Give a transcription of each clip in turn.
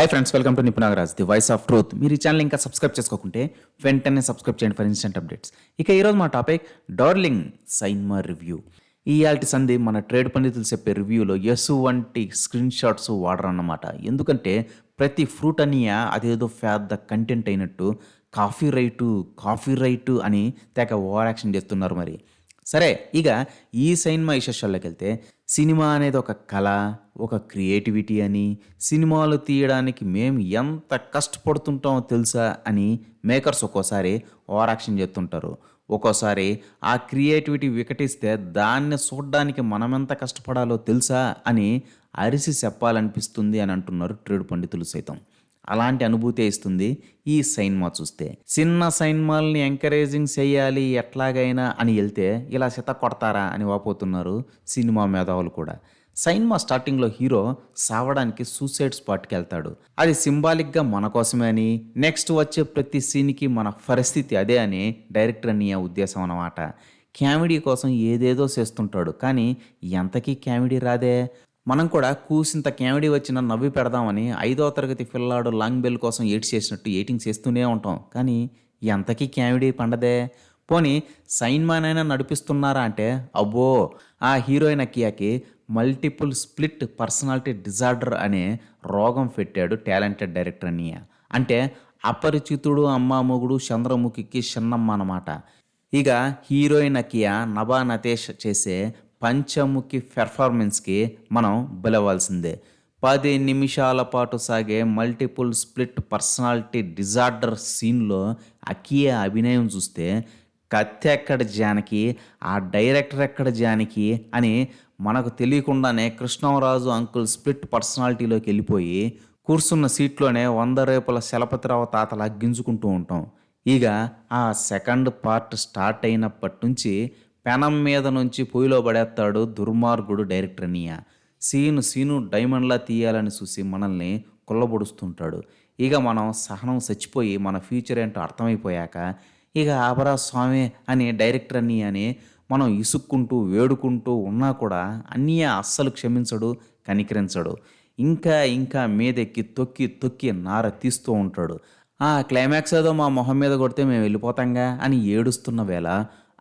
Hi friends welcome to Nipunagaraj the voice of truth మీరు ఈ channel ఇంకా subscribe చేసుకోకుంటే వెంటనే సబ్స్క్రైబ్ చేయండి ఫర్ ఇన్స్టెంట్ అప్డేట్స్ ఇక ఈరోజు మా టాపిక్ డార్లింగ్ సైన్మా రివ్యూ ఈ ఆల్టి సంధి మన ట్రేడ్ పండితులు చెప్పే రివ్యూలో ఎస్ వంటి స్క్రీన్ షాట్స్ వాడరన్నమాట. ఎందుకంటే ప్రతి ఫ్రూట్ అని అదేదో పెద్ద కంటెంట్ అయినట్టు కాఫీ రైటు కాఫీ రైటు అని తెగ ఓవర్ యాక్షన్ చేస్తున్నారు మరి. సరే ఇక ఈ సినిమా విశేషాల్లోకి వెళ్తే సినిమా అనేది ఒక కళ ఒక క్రియేటివిటీ అని సినిమాలు తీయడానికి మేము ఎంత కష్టపడుతుంటామో తెలుసా అని మేకర్స్ ఒక్కోసారి ఓవరాక్షన్ చేస్తుంటారు. ఒక్కోసారి ఆ క్రియేటివిటీ వికటిస్తే దాన్ని చూడడానికి మనమెంత కష్టపడాలో తెలుసా అని అరిసి చెప్పాలనిపిస్తుంది అని అంటున్నారు ట్రేడ్ పండితులు సైతం. అలాంటి అనుభూతి ఇస్తుంది ఈ సైన్మా చూస్తే. చిన్న సైన్మాల్ని ఎంకరేజింగ్ చేయాలి ఎట్లాగైనా అని వెళ్తే ఇలా శత కొడతారా అని వాపోతున్నారు సినిమా మేధావులు కూడా. సైన్మా స్టార్టింగ్లో హీరో సావడానికి సూసైడ్ స్పాట్కి వెళ్తాడు. అది సింబాలిక్గా మన కోసమే అని నెక్స్ట్ వచ్చే ప్రతి సీన్కి మన పరిస్థితి అదే అని డైరెక్టర్ అని ఉద్దేశం అన్నమాట. కామెడీ కోసం ఏదేదో చేస్తుంటాడు కానీ ఎంతకీ కామెడీ రాదే? మనం కూడా కూసింత కేమిడి వచ్చిన నవ్వి పెడదామని ఐదో తరగతి పిల్లాడు లాంగ్ బెల్ కోసం ఏడ్స్ చేసినట్టు ఏటింగ్ చేస్తూనే ఉంటాం. కానీ ఎంతకీ కేమిడి పండదే? పోనీ సైన్ మ్యాన్ అయినా నడిపిస్తున్నారా అంటే అబ్బో! ఆ హీరోయిన్ అకియాకి మల్టిపుల్ స్ప్లిట్ పర్సనాలిటీ డిజార్డర్ అనే రోగం పెట్టాడు టాలెంటెడ్ డైరెక్టర్ అనియ. అంటే అపరిచితుడు అమ్మ మొగుడు చంద్రముఖికి చిన్నమ్మ అన్నమాట. ఇక హీరోయిన్ అకియా నభా నతేష్ చేసే పంచముఖి పెర్ఫార్మెన్స్కి మనం బలవాల్సిందే. పది నిమిషాల పాటు సాగే మల్టిపుల్ స్ప్లిట్ పర్సనాలిటీ డిజార్డర్ సీన్లో అకియా అభినయం చూస్తే కత్తి ఎక్కడ జానకి ఆ డైరెక్టర్ ఎక్కడ జానకి అని మనకు తెలియకుండానే కృష్ణరాజు అంకుల్ స్ప్లిట్ పర్సనాలిటీలోకి వెళ్ళిపోయి కూర్చున్న సీట్లోనే వంద రేపుల శలపతిరావు తాతలా గింజుకుంటూ ఉంటాం. ఇక ఆ సెకండ్ పార్ట్ స్టార్ట్ అయినప్పటి నుంచి పెనం మీద నుంచి పొయ్యిలో పడేస్తాడు దుర్మార్గుడు డైరెక్టర్ నియా సీను సీను డైమండ్లా తీయాలని చూసి మనల్ని కుల్లబొడుస్తుంటాడు. ఇక మనం సహనం చచ్చిపోయి మన ఫ్యూచర్ ఏంటో అర్థమైపోయాక ఇక ఆపరా స్వామి అని డైరెక్టర్ అన్నీ అని మనం ఇసుక్కుంటూ వేడుకుంటూ ఉన్నా కూడా అన్నయ్య అస్సలు క్షమించడు కనికరించడు. ఇంకా ఇంకా మీదెక్కి తొక్కి తొక్కి నార తీస్తూ ఉంటాడు. ఆ క్లైమాక్స్ ఏదో మా మొహం మీద కొడితే మేము వెళ్ళిపోతాంగా అని ఏడుస్తున్న వేళ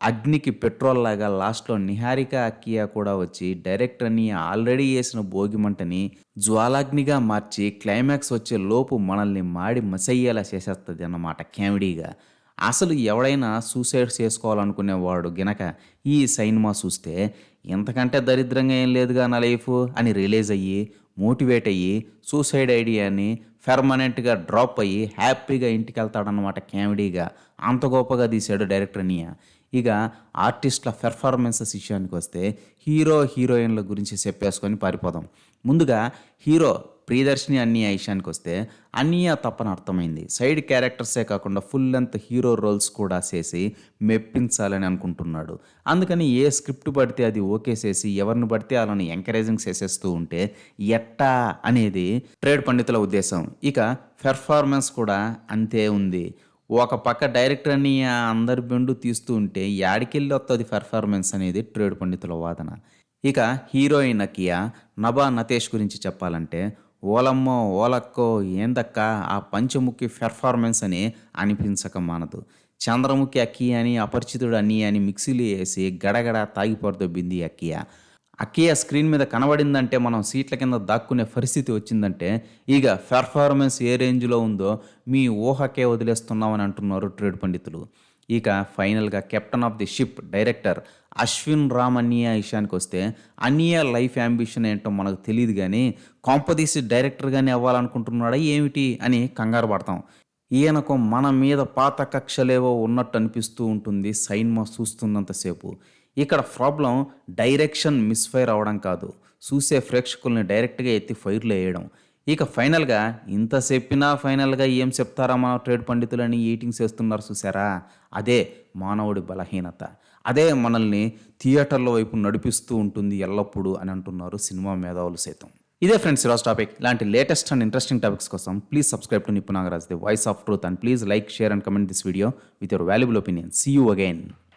అగ్నికి పెట్రోల్ లాగా లాస్ట్లో నిహారిక అక్కియా కూడా వచ్చి డైరెక్టర్ని ఆల్రెడీ వేసిన భోగిమంటని జ్వాలాగ్నిగా మార్చి క్లైమాక్స్ వచ్చే లోపు మనల్ని మాడి మసయ్యేలా చేసేస్తుంది అన్నమాట కామెడీగా. అసలు ఎవడైనా సూసైడ్ చేసుకోవాలనుకునేవాడు గినక ఈ సైన్మా చూస్తే ఇంతకంటే దరిద్రంగా ఏం లేదుగా నా లైఫ్ అని రిలీజ్ అయ్యి మోటివేట్ అయ్యి సూసైడ్ ఐడియాని పెర్మనెంట్గా డ్రాప్ అయ్యి హ్యాపీగా ఇంటికి వెళ్తాడనమాట కామెడీగా. అంత గొప్పగా తీశాడు డైరెక్టర్ నియా ఇక ఆర్టిస్ట్ల పెర్ఫార్మెన్సెస్ విషయానికి వస్తే హీరో హీరోయిన్ల గురించి చెప్పేసుకొని పారిపోదాం. ముందుగా హీరో ప్రియదర్శిని అన్నీ విషయానికి వస్తే అన్నయ్య తప్పని అర్థమైంది. సైడ్ క్యారెక్టర్సే కాకుండా ఫుల్ లెంత్ హీరో రోల్స్ కూడా చేసి మెప్పించాలని అనుకుంటున్నాడు. అందుకని ఏ స్క్రిప్ట్ పడితే అది ఓకే చేసి ఎవరిని పడితే వాళ్ళని ఎంకరేజింగ్ చేసేస్తూ ఉంటే ఎట్టా అనేది ట్రేడ్ పండితుల ఉద్దేశం. ఇక పెర్ఫార్మెన్స్ కూడా అంతే ఉంది. ఒక పక్క డైరెక్టర్ అని అందరి బెండు తీస్తూ ఉంటే యాడికెళ్ళి వస్తుంది పెర్ఫార్మెన్స్ అనేది ట్రేడ్ పండితుల వాదన. ఇక హీరోయిన్ అకియా నభా నతేష్ గురించి చెప్పాలంటే ఓలమ్మో ఓలక్కో ఏందక్క? ఆ పంచముఖి పెర్ఫార్మెన్స్ అని అనిపించక మానదు. చంద్రముఖి అక్కియ అని అపరిచితుడు అని అని మిక్సీలు వేసి గడగడ తాగిపోరదొబ్బింది అక్కియ. అక్కియ స్క్రీన్ మీద కనబడిందంటే మనం సీట్ల కింద దాక్కునే పరిస్థితి వచ్చిందంటే ఇక పెర్ఫార్మెన్స్ ఏ రేంజ్లో ఉందో మీ ఊహకే వదిలేస్తున్నామని అంటున్నారు ట్రేడ్ పండితులు. ఇక ఫైనల్గా captain of the ship director Ashwin Ram అన్నియా విషయానికి వస్తే అన్నియా లైఫ్ అంబిషన్ ఏంటో మనకు తెలియదు కానీ కాంపదీసి డైరెక్టర్గానే అవ్వాలనుకుంటున్నాడా ఏమిటి అని కంగారు పడతాం. ఈయనకు మన మీద పాత కక్షలేవో ఉన్నట్టు అనిపిస్తూ ఉంటుంది సైన్మా చూస్తున్నంతసేపు ఇక్కడ ప్రాబ్లం డైరెక్షన్ మిస్ఫైర్ అవ్వడం కాదు. చూసే ప్రేక్షకుల్ని డైరెక్ట్గా ఎత్తి ఫైర్లు వేయడం. ఇక ఫైనల్గా ఇంత చెప్పినా ఫైనల్గా ఏం చెప్తారా మన ట్రేడ్ పండితులని ఈటింగ్స్ చేస్తున్నారు చూసారా? అదే మానవుడి బలహీనత. అదే మనల్ని థియేటర్ల వైపు నడిపిస్తూ ఉంటుంది ఎల్లప్పుడూ అని అంటున్నారు సినిమా మేధావులు సైతం. ఇదే ఫ్రెండ్స్ ఈరోజు టాపిక్. ఇలాంటి లేటెస్ట్ అండ్ ఇంట్రెస్టింగ్ టాపిక్స్ కోసం please subscribe to Nipunagaraj the voice of truth and please like share and comment this video with your valuable opinion. See you again